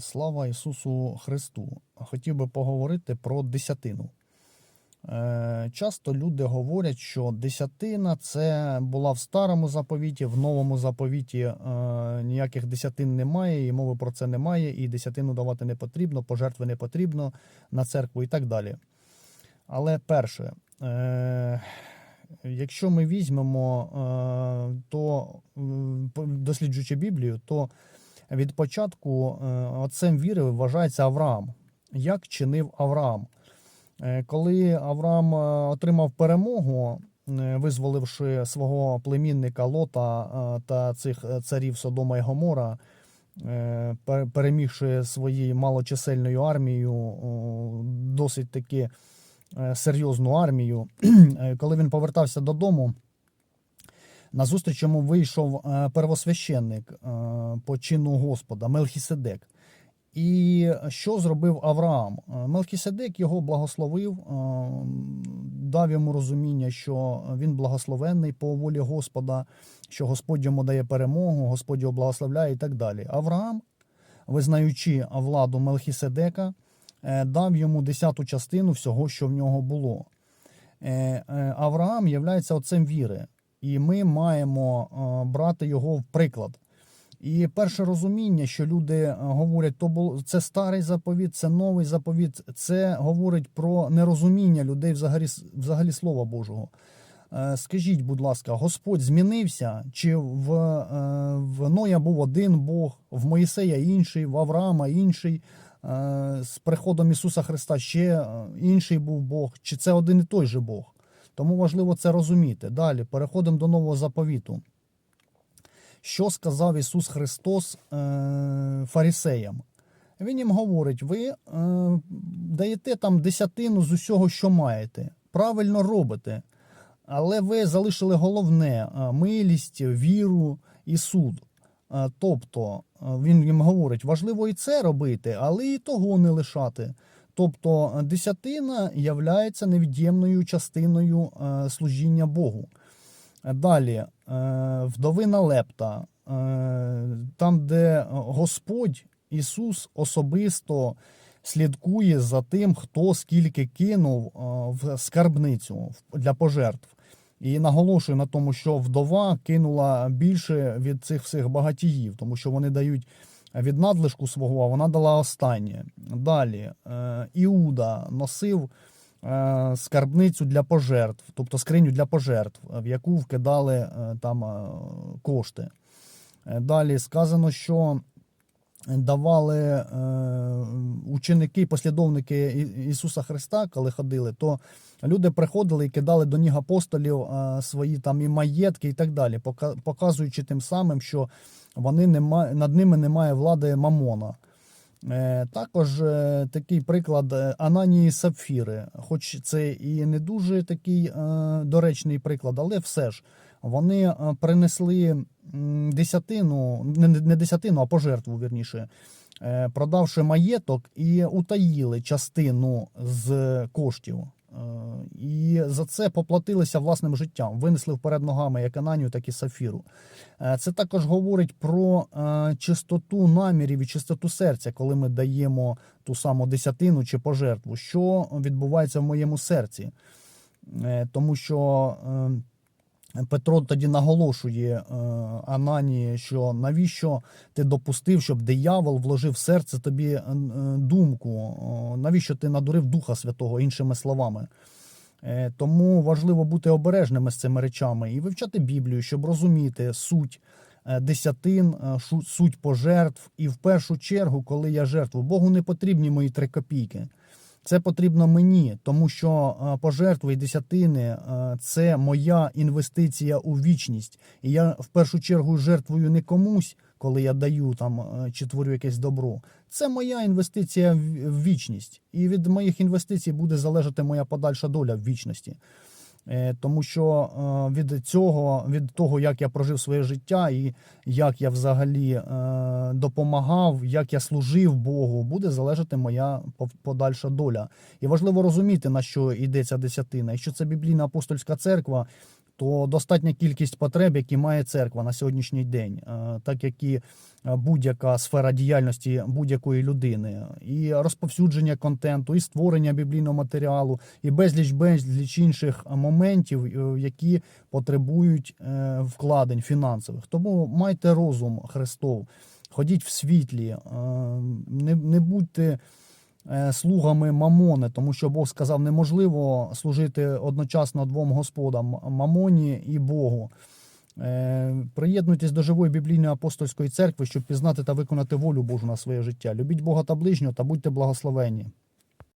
Слава Ісусу Христу! Хотів би поговорити про десятину. Е, Часто люди говорять, що десятина це була в старому заповіті, в новому заповіті е, ніяких десятин немає, і мови про це немає, і десятину давати не потрібно, пожертви не потрібно на церкву і так далі. Але перше, е, якщо ми візьмемо, то досліджуючи Біблію, то від початку е, отцем віри вважається Авраам. Як чинив Авраам? Е, Коли Авраам е, отримав перемогу, е, визволивши свого племінника Лота е, та цих е, царів Содома і Гомора, е, перемігши своєю малочисельною армією, досить таки е, серйозну армію, е, коли він повертався додому, назустріч йому вийшов е, первосвященник е, по чину Господа Мелхіседек. І що зробив Авраам? Е, Мелхіседек його благословив, дав йому розуміння, що він благословенний по волі Господа, що Господь йому дає перемогу, Господь його благословляє і так далі. Авраам, визнаючи владу Мелхіседека, дав йому десяту частину всього, що в нього було. Авраам є отцем віри, і ми маємо е, брати його в приклад. І перше розуміння, що люди е, говорять, то було це старий заповіт, це новий заповіт, це говорить про нерозуміння людей взагалі, взагалі Слова Божого. Е, Скажіть, будь ласка, Господь змінився? Чи в, в Ноя був один Бог, в Моїсея інший, в Авраама інший, з приходом Ісуса Христа ще інший був Бог, чи це один і той же Бог? Тому важливо це розуміти. Далі переходимо до нового заповіту. Що сказав Ісус Христос е, фарисеям? Він їм говорить: ви е, даєте там десятину з усього, що маєте. Правильно робите. Але ви залишили головне е, милість, віру і суд. Тобто, він їм говорить, важливо і це робити, але і того не лишати. Тобто, е, десятина являється невід'ємною частиною е, служіння Богу. Далі, е, вдовина Лепта, там, де Господь Ісус особисто слідкує за тим, хто скільки кинув в скарбницю для пожертв. І наголошую на тому, що вдова кинула більше від цих всіх багатіїв, тому що вони дають від надлишку свого, а вона дала останнє. Далі, е, Іуда носив е, скарбницю для пожертв, тобто скриню для пожертв, в яку вкидали е, там кошти. Далі сказано, що давали ученики, послідовники Ісуса Христа, коли ходили, то люди приходили і кидали до ніг апостолів свої там і маєтки, і так далі, показуючи тим самим, що вони нема, над ними немає влади Мамона. Е, Також е, такий приклад е, Ананії Сапфіри, хоч це і не дуже такий доречний приклад, але все ж вони принесли десятину, не, десятину, а пожертву, вірніше, продавши маєток і утаїли частину з коштів. І за це поплатилися власним життям, винесли вперед ногами як Ананію, так і Сафіру. Е, Це також говорить про е, чистоту намірів і чистоту серця, коли ми даємо ту саму десятину чи пожертву, що відбувається в моєму серці. Е, Тому що Петро тоді наголошує Ананії, що навіщо ти допустив, щоб диявол вложив в серце тобі думку, навіщо ти надурив Духа Святого, іншими словами. Е, Тому важливо бути обережними з цими речами і вивчати Біблію, щоб розуміти суть е, десятин, е, суть пожертв. І в першу чергу, коли я жертву, Богу не потрібні мої три копійки. Це потрібно мені, тому що пожертви і десятини це моя інвестиція у вічність. І я в першу чергу жертвую не комусь, коли я даю там е, чи творю якесь добро. Це моя інвестиція в в вічність. І від моїх інвестицій буде залежати моя подальша доля в вічності. Е, Тому що е, від цього, від того, як я прожив своє життя і як я взагалі е, допомагав, як я служив Богу, буде залежати моя подальша доля. І важливо розуміти, на що йдеться десятина. Якщо це біблійна апостольська церква, то достатня кількість потреб, які має церква на сьогоднішній день, так як і будь-яка сфера діяльності будь-якої людини, і розповсюдження контенту, і створення біблійного матеріалу, і безліч безліч інших моментів, е, які потребують е, вкладень фінансових. Тому майте розум Христов, ходіть в світлі, е, не, не будьте е, слугами мамони, тому що Бог сказав, неможливо служити одночасно двом господам мамоні і Богу. Е, Приєднуйтесь до живої біблійної апостольської церкви, щоб пізнати та виконати волю Божу на своє життя. Любіть Бога та ближнього та будьте благословенні.